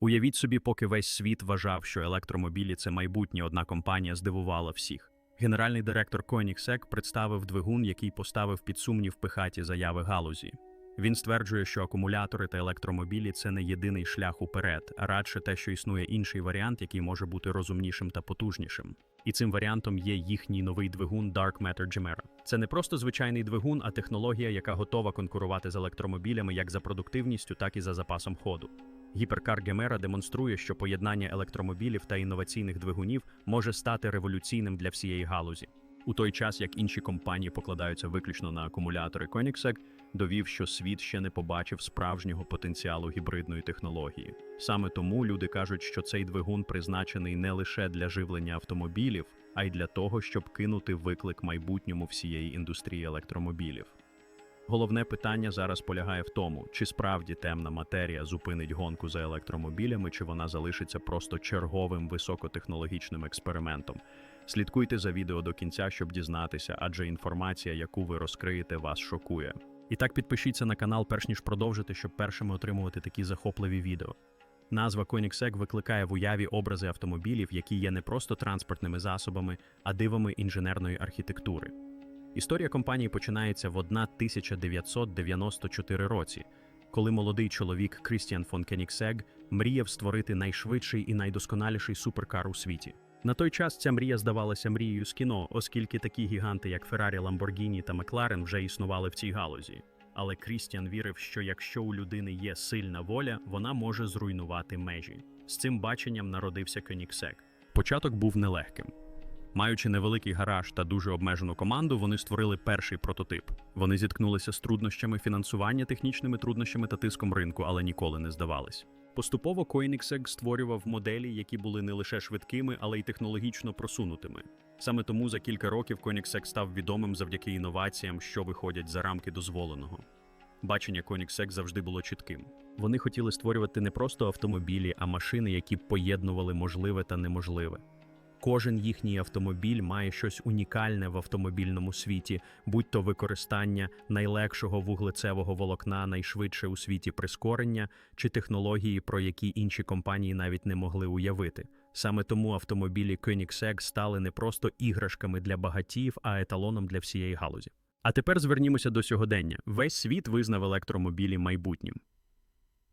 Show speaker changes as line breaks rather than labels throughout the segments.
Уявіть собі, поки весь світ вважав, що електромобілі це майбутнє, одна компанія здивувала всіх. Генеральний директор Koenigsegg представив двигун, який поставив під сумнів пихаті заяви галузі. Він стверджує, що акумулятори та електромобілі це не єдиний шлях уперед, а радше те, що існує інший варіант, який може бути розумнішим та потужнішим. І цим варіантом є їхній новий двигун Dark Matter Gemera. Це не просто звичайний двигун, а технологія, яка готова конкурувати з електромобілями як за продуктивністю, так і за запасом ходу. Гіперкар Гемера демонструє, що поєднання електромобілів та інноваційних двигунів може стати революційним для всієї галузі. У той час, як інші компанії покладаються виключно на акумулятори Koenigsegg, довів, що світ ще не побачив справжнього потенціалу гібридної технології. Саме тому люди кажуть, що цей двигун призначений не лише для живлення автомобілів, а й для того, щоб кинути виклик майбутньому всієї індустрії електромобілів. Головне питання зараз полягає в тому, чи справді темна матерія зупинить гонку за електромобілями, чи вона залишиться просто черговим високотехнологічним експериментом. Слідкуйте за відео до кінця, щоб дізнатися, адже інформація, яку ви розкриєте, вас шокує. І так підпишіться на канал, перш ніж продовжити, щоб першими отримувати такі захопливі відео. Назва Koenigsegg викликає в уяві образи автомобілів, які є не просто транспортними засобами, а дивами інженерної архітектури. Історія компанії починається в 1994 році, коли молодий чоловік Крістіан фон Кенігсег мріяв створити найшвидший і найдосконаліший суперкар у світі. На той час ця мрія здавалася мрією з кіно, оскільки такі гіганти, як Феррарі, Ламборгіні та Макларен, вже існували в цій галузі. Але Крістіан вірив, що якщо у людини є сильна воля, вона може зруйнувати межі. З цим баченням народився Koenigsegg. Початок був нелегким. Маючи невеликий гараж та дуже обмежену команду, вони створили перший прототип. Вони зіткнулися з труднощами фінансування, технічними труднощами та тиском ринку, але ніколи не здавались. Поступово Koenigsegg створював моделі, які були не лише швидкими, але й технологічно просунутими. Саме тому за кілька років Koenigsegg став відомим завдяки інноваціям, що виходять за рамки дозволеного. Бачення Koenigsegg завжди було чітким. Вони хотіли створювати не просто автомобілі, а машини, які поєднували можливе та неможливе. Кожен їхній автомобіль має щось унікальне в автомобільному світі, будь то використання найлегшого вуглецевого волокна, найшвидше у світі прискорення, чи технології, про які інші компанії навіть не могли уявити. Саме тому автомобілі Koenigsegg стали не просто іграшками для багатіїв, а еталоном для всієї галузі. А тепер звернімося до сьогодення. Весь світ визнав електромобілі майбутнім.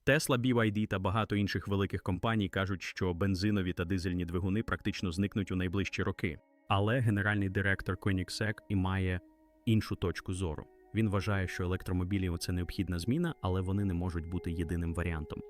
Tesla, BYD та багато інших великих компаній кажуть, що бензинові та дизельні двигуни практично зникнуть у найближчі роки. Але генеральний директор Koenigsegg і має іншу точку зору. Він вважає, що електромобілі це необхідна зміна, але вони не можуть бути єдиним варіантом.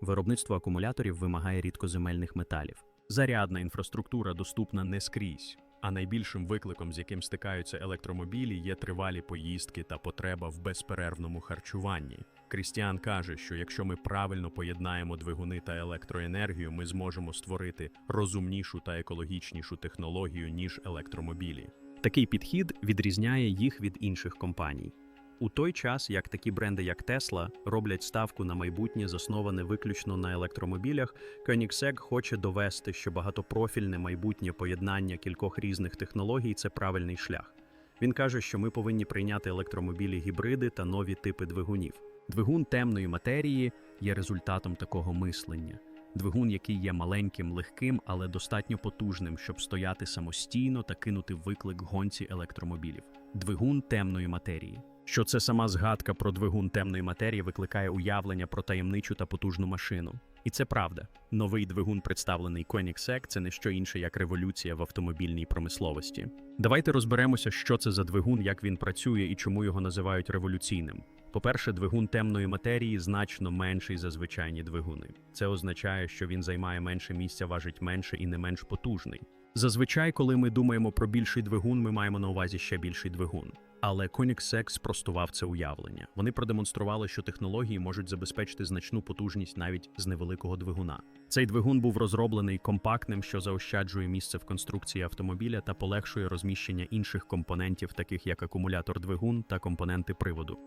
Виробництво акумуляторів вимагає рідкоземельних металів. Зарядна інфраструктура доступна не скрізь. А найбільшим викликом, з яким стикаються електромобілі, є тривалі поїздки та потреба в безперервному харчуванні. Крістіан каже, що якщо ми правильно поєднаємо двигуни та електроенергію, ми зможемо створити розумнішу та екологічнішу технологію ніж електромобілі. Такий підхід відрізняє їх від інших компаній. У той час, як такі бренди, як Tesla, роблять ставку на майбутнє, засноване виключно на електромобілях, Koenigsegg хоче довести, що багатопрофільне майбутнє поєднання кількох різних технологій це правильний шлях. Він каже, що ми повинні прийняти електромобілі гібриди та нові типи двигунів. Двигун темної матерії є результатом такого мислення. Двигун, який є маленьким, легким, але достатньо потужним, щоб стояти самостійно та кинути виклик гонці електромобілів. Двигун темної матерії. Що це сама згадка про двигун темної матерії викликає уявлення про таємничу та потужну машину. І це правда. Новий двигун, представлений Koenigsegg, це не що інше, як революція в автомобільній промисловості. Давайте розберемося, що це за двигун, як він працює і чому його називають революційним. По-перше, двигун темної матерії значно менший за звичайні двигуни. Це означає, що він займає менше місця, важить менше і не менш потужний. Зазвичай, коли ми думаємо про більший двигун, ми маємо на увазі ще більший двигун. Але Koenigsegg спростував це уявлення. Вони продемонстрували, що технології можуть забезпечити значну потужність навіть з невеликого двигуна. Цей двигун був розроблений компактним, що заощаджує місце в конструкції автомобіля та полегшує розміщення інших компонентів, таких як акумулятор двигун та компоненти приводу.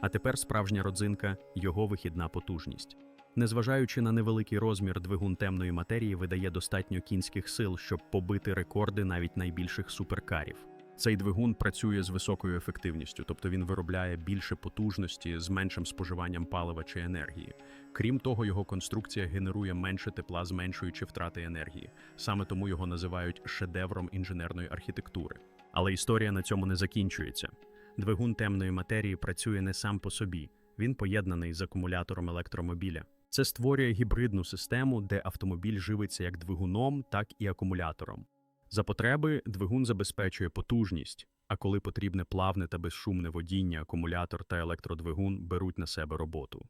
А тепер справжня родзинка його вихідна потужність. Незважаючи на невеликий розмір, двигун темної матерії видає достатньо кінських сил, щоб побити рекорди навіть найбільших суперкарів. Цей двигун працює з високою ефективністю, тобто він виробляє більше потужності з меншим споживанням палива чи енергії. Крім того, його конструкція генерує менше тепла, зменшуючи втрати енергії. Саме тому його називають шедевром інженерної архітектури. Але історія на цьому не закінчується. Двигун темної матерії працює не сам по собі, він поєднаний з акумулятором електромобіля. Це створює гібридну систему, де автомобіль живиться як двигуном, так і акумулятором. За потреби двигун забезпечує потужність, а коли потрібне плавне та безшумне водіння, акумулятор та електродвигун беруть на себе роботу.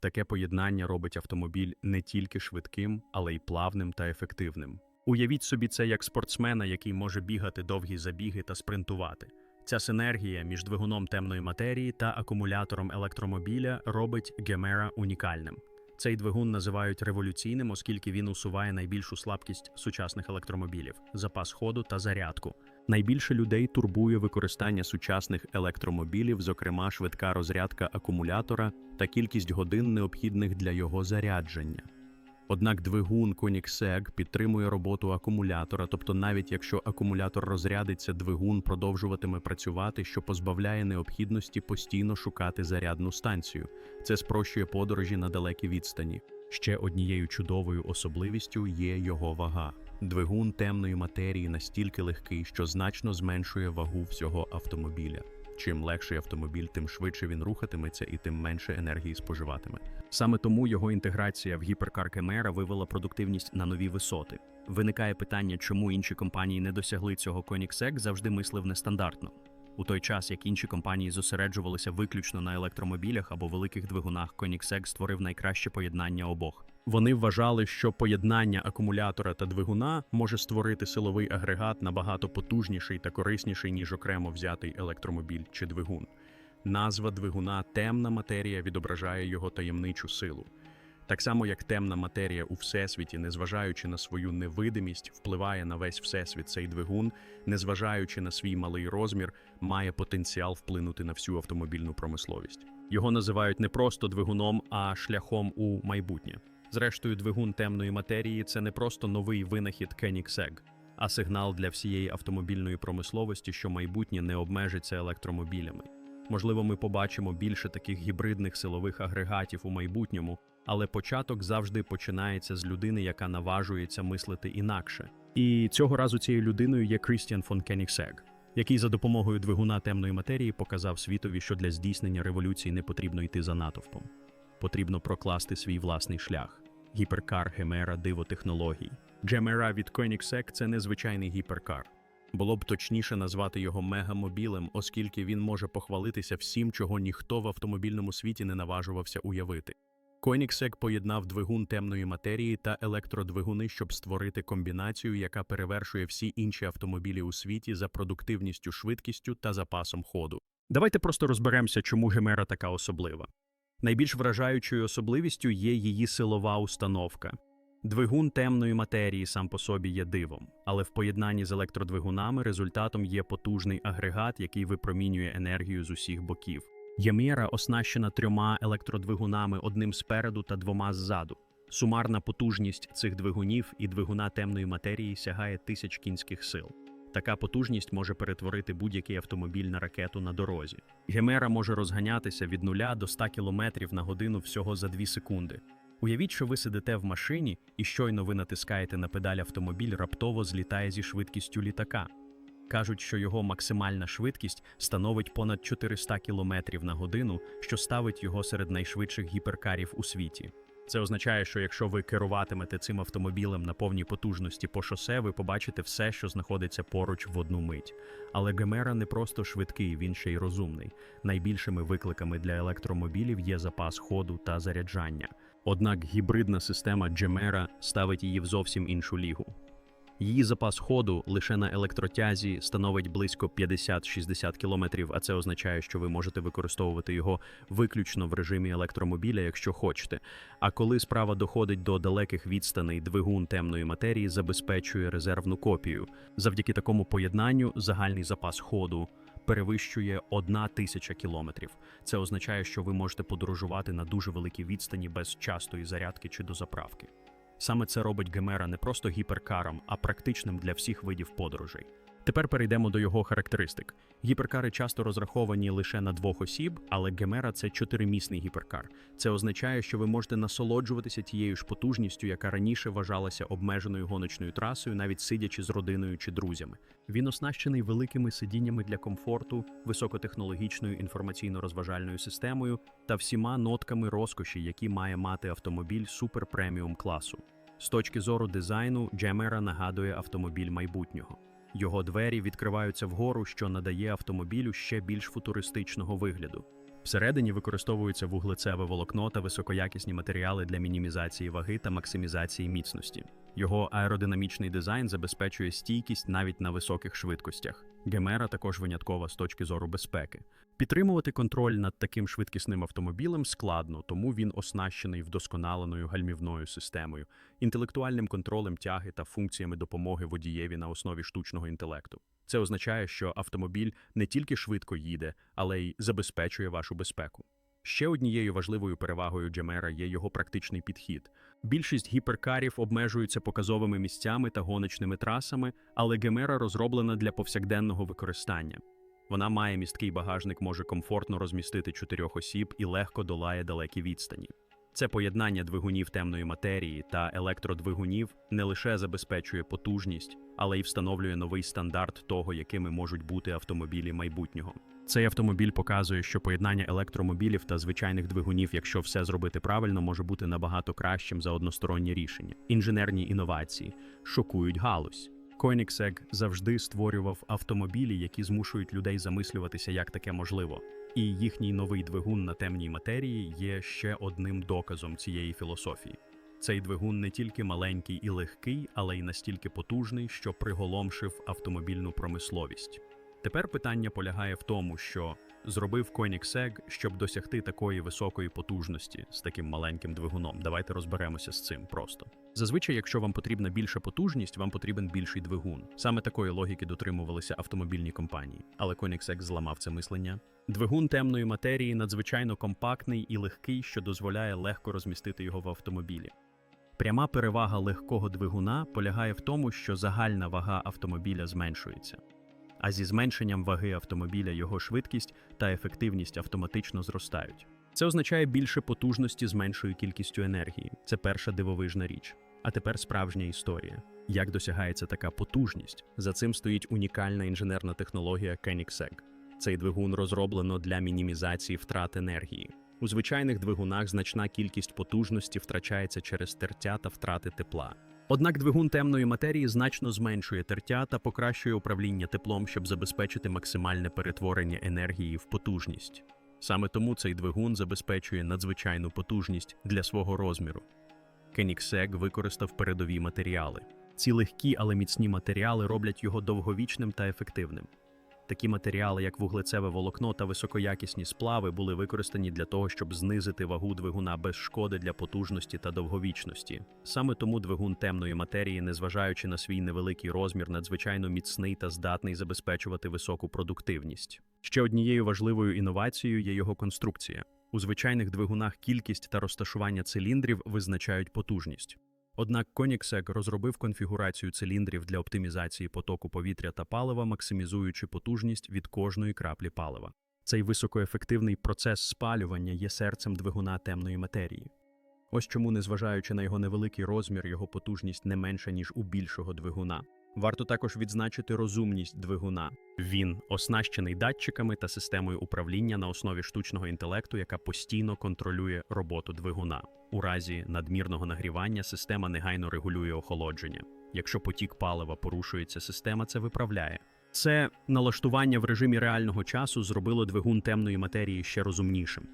Таке поєднання робить автомобіль не тільки швидким, але й плавним та ефективним. Уявіть собі це як спортсмена, який може бігати довгі забіги та спринтувати. Ця синергія між двигуном темної матерії та акумулятором електромобіля робить Гемера унікальним. Цей двигун називають революційним, оскільки він усуває найбільшу слабкість сучасних електромобілів запас ходу та зарядку. Найбільше людей турбує використання сучасних електромобілів, зокрема швидка розрядка акумулятора та кількість годин, необхідних для його зарядження. Однак двигун Koenigsegg підтримує роботу акумулятора, тобто навіть якщо акумулятор розрядиться, двигун продовжуватиме працювати, що позбавляє необхідності постійно шукати зарядну станцію. Це спрощує подорожі на далекі відстані. Ще однією чудовою особливістю є його вага. Двигун темної матерії настільки легкий, що значно зменшує вагу всього автомобіля. Чим легший автомобіль, тим швидше він рухатиметься і тим менше енергії споживатиме. Саме тому його інтеграція в гіперкар Кемера вивела продуктивність на нові висоти. Виникає питання, чому інші компанії не досягли цього Koenigsegg завжди мислив нестандартно. У той час, як інші компанії зосереджувалися виключно на електромобілях або великих двигунах, Koenigsegg створив найкраще поєднання обох. Вони вважали, що поєднання акумулятора та двигуна може створити силовий агрегат набагато потужніший та корисніший, ніж окремо взятий електромобіль чи двигун. Назва двигуна темна матерія відображає його таємничу силу. Так само, як темна матерія у всесвіті, незважаючи на свою невидимість, впливає на весь всесвіт цей двигун, незважаючи на свій малий розмір, має потенціал вплинути на всю автомобільну промисловість. Його називають не просто двигуном, а шляхом у майбутнє. Зрештою, двигун темної матерії це не просто новий винахід Koenigsegg, а сигнал для всієї автомобільної промисловості, що майбутнє не обмежиться електромобілями. Можливо, ми побачимо більше таких гібридних силових агрегатів у майбутньому, але початок завжди починається з людини, яка наважується мислити інакше. І цього разу цією людиною є Крістіан фон Кенігсег, який за допомогою двигуна темної матерії показав світові, що для здійснення революції не потрібно йти за натовпом. Потрібно прокласти свій власний шлях. Гіперкар Гемера диво технологій. Гемера від Koenigsegg – це незвичайний гіперкар. Було б точніше назвати його мегамобілем, оскільки він може похвалитися всім, чого ніхто в автомобільному світі не наважувався уявити. Koenigsegg поєднав двигун темної матерії та електродвигуни, щоб створити комбінацію, яка перевершує всі інші автомобілі у світі за продуктивністю, швидкістю та запасом ходу. Давайте просто розберемося, чому Гемера така особлива. Найбільш вражаючою особливістю є її силова установка. Двигун темної матерії сам по собі є дивом, але в поєднанні з електродвигунами результатом є потужний агрегат, який випромінює енергію з усіх боків. Єміра оснащена трьома електродвигунами, одним спереду та двома ззаду. Сумарна потужність цих двигунів і двигуна темної матерії сягає тисяч кінських сил. Така потужність може перетворити будь-який автомобіль на ракету на дорозі. Гемера може розганятися від 0 до 100 км на годину всього за 2 секунди. Уявіть, що ви сидите в машині і щойно ви натискаєте на педаль автомобіль, раптово злітає зі швидкістю літака. Кажуть, що його максимальна швидкість становить понад 400 км на годину, що ставить його серед найшвидших гіперкарів у світі. Це означає, що якщо ви керуватимете цим автомобілем на повній потужності по шосе, ви побачите все, що знаходиться поруч в одну мить. Але Гемера не просто швидкий, він ще й розумний. Найбільшими викликами для електромобілів є запас ходу та заряджання. Однак гібридна система Джемера ставить її в зовсім іншу лігу. Її запас ходу лише на електротязі становить близько 50-60 км, а це означає, що ви можете використовувати його виключно в режимі електромобіля, якщо хочете. А коли справа доходить до далеких відстаней, двигун темної матерії забезпечує резервну копію. Завдяки такому поєднанню загальний запас ходу перевищує одна тисяча кілометрів. Це означає, що ви можете подорожувати на дуже великій відстані без частої зарядки чи дозаправки. Саме це робить Гемера не просто гіперкаром, а практичним для всіх видів подорожей. Тепер перейдемо до його характеристик. Гіперкари часто розраховані лише на двох осіб, але Гемера це чотиримісний гіперкар. Це означає, що ви можете насолоджуватися тією ж потужністю, яка раніше вважалася обмеженою гоночною трасою, навіть сидячи з родиною чи друзями. Він оснащений великими сидіннями для комфорту, високотехнологічною інформаційно-розважальною системою та всіма нотками розкоші, які має мати автомобіль супер преміум класу. З точки зору дизайну, Джемера нагадує автомобіль майбутнього. Його двері відкриваються вгору, що надає автомобілю ще більш футуристичного вигляду. Всередині використовуються вуглецеве волокно та високоякісні матеріали для мінімізації ваги та максимізації міцності. Його аеродинамічний дизайн забезпечує стійкість навіть на високих швидкостях. Гемера також виняткова з точки зору безпеки. Підтримувати контроль над таким швидкісним автомобілем складно, тому він оснащений вдосконаленою гальмівною системою, інтелектуальним контролем тяги та функціями допомоги водієві на основі штучного інтелекту. Це означає, що автомобіль не тільки швидко їде, але й забезпечує вашу безпеку. Ще однією важливою перевагою Джемера є його практичний підхід. Більшість гіперкарів обмежуються показовими місцями та гоночними трасами, але Гемера розроблена для повсякденного використання. Вона має місткий багажник, може комфортно розмістити чотирьох осіб і легко долає далекі відстані. Це поєднання двигунів темної матерії та електродвигунів не лише забезпечує потужність, але й встановлює новий стандарт того, якими можуть бути автомобілі майбутнього. Цей автомобіль показує, що поєднання електромобілів та звичайних двигунів, якщо все зробити правильно, може бути набагато кращим за односторонні рішення. Інженерні інновації шокують галузь. Koenigsegg завжди створював автомобілі, які змушують людей замислюватися, як таке можливо. І їхній новий двигун на темній матерії є ще одним доказом цієї філософії. Цей двигун не тільки маленький і легкий, але й настільки потужний, що приголомшив автомобільну промисловість. Тепер питання полягає в тому, що зробив Koenigsegg, щоб досягти такої високої потужності з таким маленьким двигуном. Давайте розберемося з цим просто. Зазвичай, якщо вам потрібна більша потужність, вам потрібен більший двигун. Саме такої логіки дотримувалися автомобільні компанії, але Koenigsegg зламав це мислення. Двигун темної матерії надзвичайно компактний і легкий, що дозволяє легко розмістити його в автомобілі. Пряма перевага легкого двигуна полягає в тому, що загальна вага автомобіля зменшується. А зі зменшенням ваги автомобіля його швидкість та ефективність автоматично зростають. Це означає більше потужності з меншою кількістю енергії. Це перша дивовижна річ. А тепер справжня історія. Як досягається така потужність? За цим стоїть унікальна інженерна технологія Koenigsegg. Цей двигун розроблено для мінімізації втрат енергії. У звичайних двигунах значна кількість потужності втрачається через тертя та втрати тепла. Однак двигун темної матерії значно зменшує тертя та покращує управління теплом, щоб забезпечити максимальне перетворення енергії в потужність. Саме тому цей двигун забезпечує надзвичайну потужність для свого розміру. Кеніксег використав передові матеріали. Ці легкі, але міцні матеріали роблять його довговічним та ефективним. Такі матеріали, як вуглецеве волокно та високоякісні сплави, були використані для того, щоб знизити вагу двигуна без шкоди для потужності та довговічності. Саме тому двигун темної матерії, незважаючи на свій невеликий розмір, надзвичайно міцний та здатний забезпечувати високу продуктивність. Ще однією важливою інновацією є його конструкція. У звичайних двигунах кількість та розташування циліндрів визначають потужність. Однак Koenigsegg розробив конфігурацію циліндрів для оптимізації потоку повітря та палива, максимізуючи потужність від кожної краплі палива. Цей високоефективний процес спалювання є серцем двигуна темної матерії. Ось чому, незважаючи на його невеликий розмір, його потужність не менша, ніж у більшого двигуна. Варто також відзначити розумність двигуна. Він оснащений датчиками та системою управління на основі штучного інтелекту, яка постійно контролює роботу двигуна. У разі надмірного нагрівання система негайно регулює охолодження. Якщо потік палива порушується, система це виправляє. Це налаштування в режимі реального часу зробило двигун темної матерії ще розумнішим.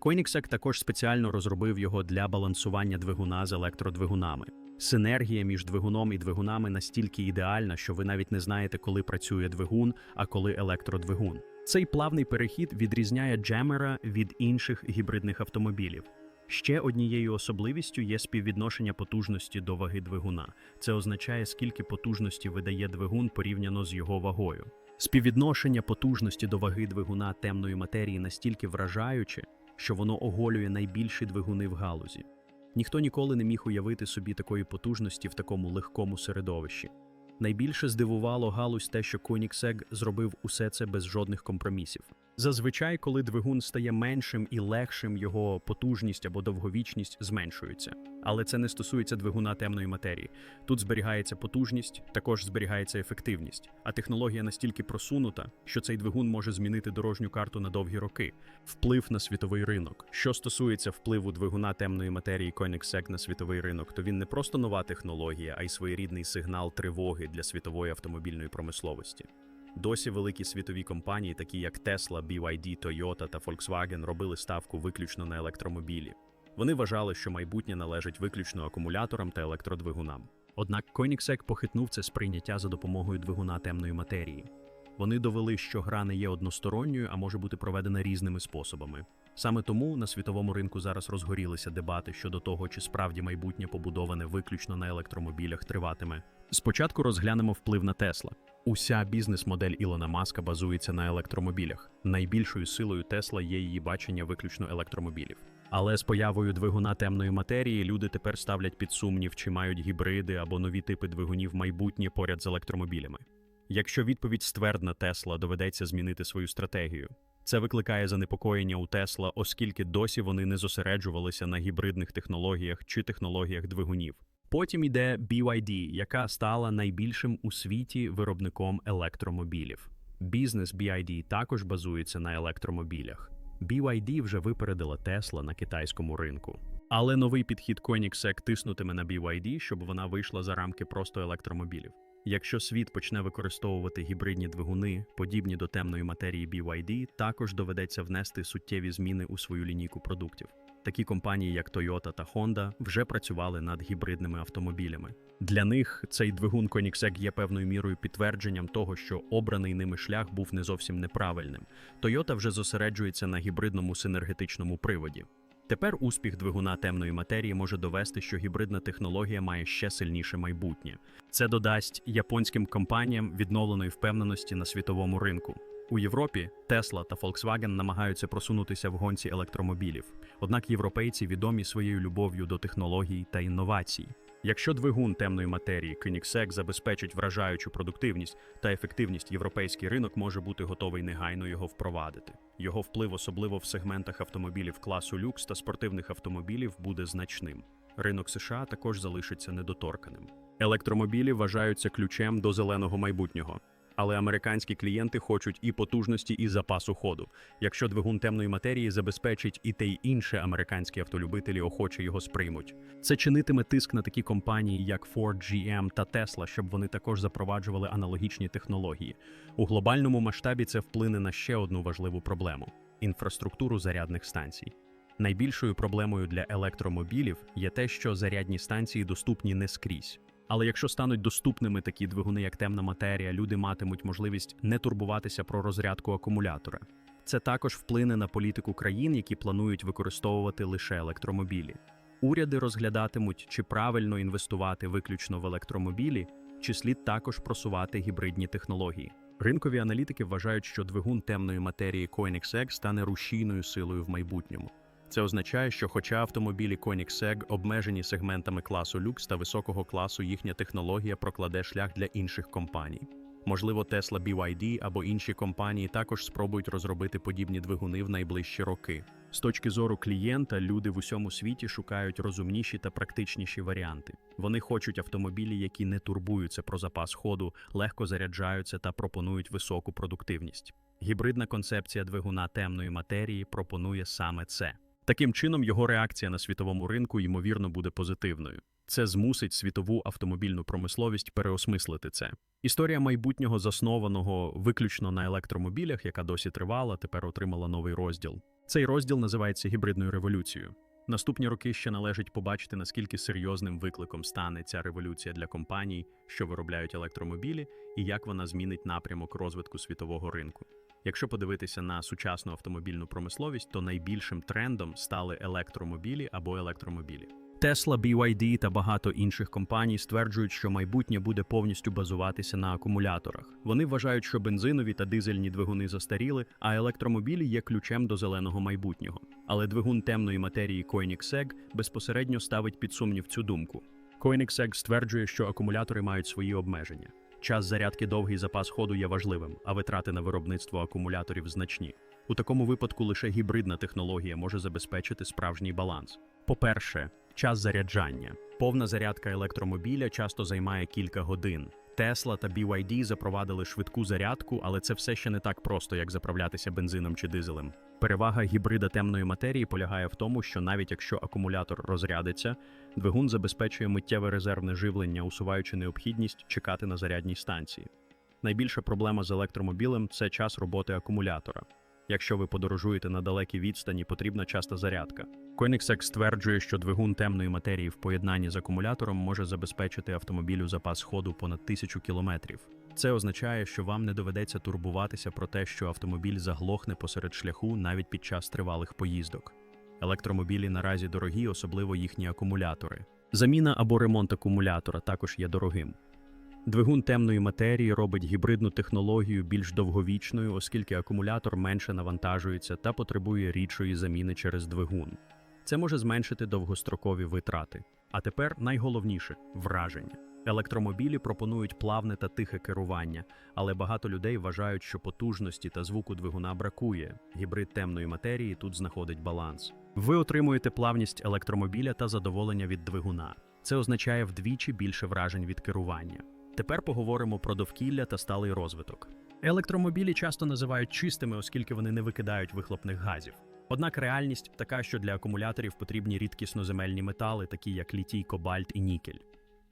Koenigsegg також спеціально розробив його для балансування двигуна з електродвигунами. Синергія між двигуном і двигунами настільки ідеальна, що ви навіть не знаєте, коли працює двигун, а коли електродвигун. Цей плавний перехід відрізняє Джемера від інших гібридних автомобілів. Ще однією особливістю є співвідношення потужності до ваги двигуна. Це означає, скільки потужності видає двигун порівняно з його вагою. Співвідношення потужності до ваги двигуна темної матерії настільки вражаюче, що воно оголює найбільші двигуни в галузі. Ніхто ніколи не міг уявити собі такої потужності в такому легкому середовищі. Найбільше здивувало галузь те, що Koenigsegg зробив усе це без жодних компромісів. Зазвичай, коли двигун стає меншим і легшим, його потужність або довговічність зменшується. Але це не стосується двигуна темної матерії. Тут зберігається потужність, також зберігається ефективність. А технологія настільки просунута, що цей двигун може змінити дорожню карту на довгі роки. Вплив на світовий ринок. Що стосується впливу двигуна темної матерії Koenigsegg на світовий ринок, то він не просто нова технологія, а й своєрідний сигнал тривоги для світової автомобільної промисловості. Досі великі світові компанії, такі як Tesla, BYD, Toyota та Volkswagen, робили ставку виключно на електромобілі. Вони вважали, що майбутнє належить виключно акумуляторам та електродвигунам. Однак Koenigsegg похитнув це сприйняття за допомогою двигуна темної матерії. Вони довели, що гра не є односторонньою, а може бути проведена різними способами. Саме тому на світовому ринку зараз розгорілися дебати щодо того, чи справді майбутнє побудоване виключно на електромобілях триватиме. Спочатку розглянемо вплив на Тесла. Уся бізнес-модель Ілона Маска базується на електромобілях. Найбільшою силою Тесла є її бачення виключно електромобілів. Але з появою двигуна темної матерії люди тепер ставлять під сумнів, чи мають гібриди або нові типи двигунів майбутнє поряд з електромобілями. Якщо відповідь ствердна Тесла, доведеться змінити свою стратегію. Це викликає занепокоєння у Тесла, оскільки досі вони не зосереджувалися на гібридних технологіях чи технологіях двигунів. Потім іде BYD, яка стала найбільшим у світі виробником електромобілів. Бізнес BYD також базується на електромобілях. BYD вже випередила Tesla на китайському ринку. Але новий підхід Koenigsegg тиснутиме на BYD, щоб вона вийшла за рамки просто електромобілів. Якщо світ почне використовувати гібридні двигуни, подібні до темної матерії BYD, також доведеться внести суттєві зміни у свою лінійку продуктів. Такі компанії, як Toyota та Honda, вже працювали над гібридними автомобілями. Для них цей двигун Koenigsegg є певною мірою підтвердженням того, що обраний ними шлях був не зовсім неправильним. Toyota вже зосереджується на гібридному синергетичному приводі. Тепер успіх двигуна темної матерії може довести, що гібридна технологія має ще сильніше майбутнє. Це додасть японським компаніям відновленої впевненості на світовому ринку. У Європі Tesla та Volkswagen намагаються просунутися в гонці електромобілів. Однак європейці відомі своєю любов'ю до технологій та інновацій. Якщо двигун темної матерії Koenigsegg забезпечить вражаючу продуктивність та ефективність, європейський ринок може бути готовий негайно його впровадити. Його вплив, особливо в сегментах автомобілів класу люкс та спортивних автомобілів, буде значним. Ринок США також залишиться недоторканим. Електромобілі вважаються ключем до зеленого майбутнього. Але американські клієнти хочуть і потужності, і запасу ходу. Якщо двигун темної матерії забезпечить і те й інше, американські автолюбителі охоче його сприймуть. Це чинитиме тиск на такі компанії, як Ford, GM та Tesla, щоб вони також запроваджували аналогічні технології. У глобальному масштабі це вплине на ще одну важливу проблему інфраструктуру зарядних станцій. Найбільшою проблемою для електромобілів є те, що зарядні станції доступні не скрізь. Але якщо стануть доступними такі двигуни, як темна матерія, люди матимуть можливість не турбуватися про розрядку акумулятора. Це також вплине на політику країн, які планують використовувати лише електромобілі. Уряди розглядатимуть, чи правильно інвестувати виключно в електромобілі, чи слід також просувати гібридні технології. Ринкові аналітики вважають, що двигун темної матерії Koenigsegg стане рушійною силою в майбутньому. Це означає, що хоча автомобілі Koenigsegg обмежені сегментами класу люкс та високого класу, їхня технологія прокладе шлях для інших компаній. Можливо, Tesla BYD або інші компанії також спробують розробити подібні двигуни в найближчі роки. З точки зору клієнта, люди в усьому світі шукають розумніші та практичніші варіанти. Вони хочуть автомобілі, які не турбуються про запас ходу, легко заряджаються та пропонують високу продуктивність. Гібридна концепція двигуна темної матерії пропонує саме це. Таким чином, його реакція на світовому ринку ймовірно буде позитивною. Це змусить світову автомобільну промисловість переосмислити це. Історія майбутнього, заснованого виключно на електромобілях, яка досі тривала, тепер отримала новий розділ. Цей розділ називається гібридною революцією. Наступні роки ще належить побачити, наскільки серйозним викликом стане ця революція для компаній, що виробляють електромобілі, і як вона змінить напрямок розвитку світового ринку. Якщо подивитися на сучасну автомобільну промисловість, то найбільшим трендом стали електромобілі або електромобілі. Tesla, BYD та багато інших компаній стверджують, що майбутнє буде повністю базуватися на акумуляторах. Вони вважають, що бензинові та дизельні двигуни застаріли, а електромобілі є ключем до зеленого майбутнього. Але двигун темної матерії Koenigsegg безпосередньо ставить під сумнів цю думку. Koenigsegg стверджує, що акумулятори мають свої обмеження. Час зарядки довгий запас ходу є важливим, а витрати на виробництво акумуляторів значні. У такому випадку лише гібридна технологія може забезпечити справжній баланс. По-перше, час заряджання. Повна зарядка електромобіля часто займає кілька годин. Tesla та BYD запровадили швидку зарядку, але це все ще не так просто, як заправлятися бензином чи дизелем. Перевага гібрида темної матерії полягає в тому, що навіть якщо акумулятор розрядиться, двигун забезпечує миттєве резервне живлення, усуваючи необхідність чекати на зарядній станції. Найбільша проблема з електромобілем це час роботи акумулятора. Якщо ви подорожуєте на далекій відстані, потрібна часта зарядка. Koenigsegg стверджує, що двигун темної матерії в поєднанні з акумулятором може забезпечити автомобілю запас ходу понад тисячу кілометрів. Це означає, що вам не доведеться турбуватися про те, що автомобіль заглохне посеред шляху навіть під час тривалих поїздок. Електромобілі наразі дорогі, особливо їхні акумулятори. Заміна або ремонт акумулятора також є дорогим. Двигун темної матерії робить гібридну технологію більш довговічною, оскільки акумулятор менше навантажується та потребує рідшої заміни через двигун. Це може зменшити довгострокові витрати. А тепер найголовніше враження. Електромобілі пропонують плавне та тихе керування, але багато людей вважають, що потужності та звуку двигуна бракує. Гібрид темної матерії тут знаходить баланс. Ви отримуєте плавність електромобіля та задоволення від двигуна. Це означає вдвічі більше вражень від керування. Тепер поговоримо про довкілля та сталий розвиток. Електромобілі часто називають чистими, оскільки вони не викидають вихлопних газів. Однак реальність така, що для акумуляторів потрібні рідкісноземельні метали, такі як літій, кобальт і нікель.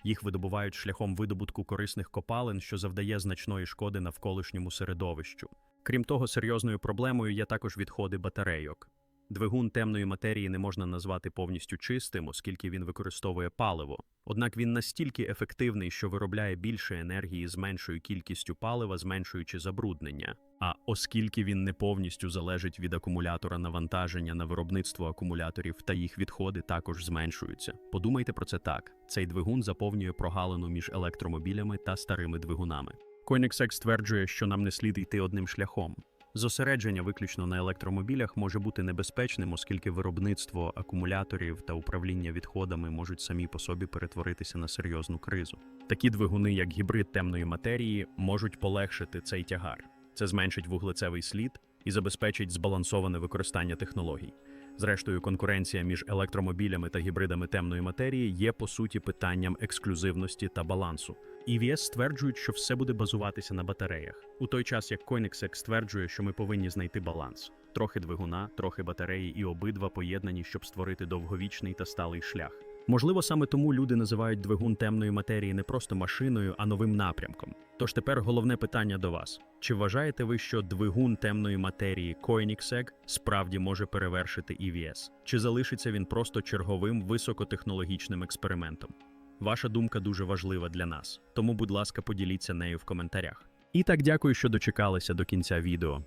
Їх видобувають шляхом видобутку корисних копалин, що завдає значної шкоди навколишньому середовищу. Крім того, серйозною проблемою є також відходи батарейок. Двигун темної матерії не можна назвати повністю чистим, оскільки він використовує паливо. Однак він настільки ефективний, що виробляє більше енергії з меншою кількістю палива, зменшуючи забруднення. А оскільки він не повністю залежить від акумулятора навантаження на виробництво акумуляторів та їх відходи також зменшуються. Подумайте про це так: цей двигун заповнює прогалину між електромобілями та старими двигунами. Koenigsegg стверджує, що нам не слід йти одним шляхом. Зосередження виключно на електромобілях може бути небезпечним, оскільки виробництво акумуляторів та управління відходами можуть самі по собі перетворитися на серйозну кризу. Такі двигуни, як гібрид темної матерії, можуть полегшити цей тягар. Це зменшить вуглецевий слід і забезпечить збалансоване використання технологій. Зрештою, конкуренція між електромобілями та гібридами темної матерії є по суті питанням ексклюзивності та балансу. EVS стверджують, що все буде базуватися на батареях, у той час як Koenigsegg стверджує, що ми повинні знайти баланс: трохи двигуна, трохи батареї, і обидва поєднані, щоб створити довговічний та сталий шлях. Можливо, саме тому люди називають двигун темної матерії не просто машиною, а новим напрямком. Тож тепер головне питання до вас: чи вважаєте ви, що двигун темної матерії Koenigsegg справді може перевершити EVS? Чи залишиться він просто черговим високотехнологічним експериментом? Ваша думка дуже важлива для нас, тому, будь ласка, поділіться нею в коментарях. І так дякую, що дочекалися до кінця відео.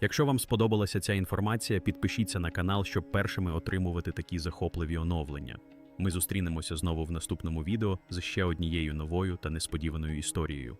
Якщо вам сподобалася ця інформація, підпишіться на канал, щоб першими отримувати такі захопливі оновлення. Ми зустрінемося знову в наступному відео з ще однією новою та несподіваною історією.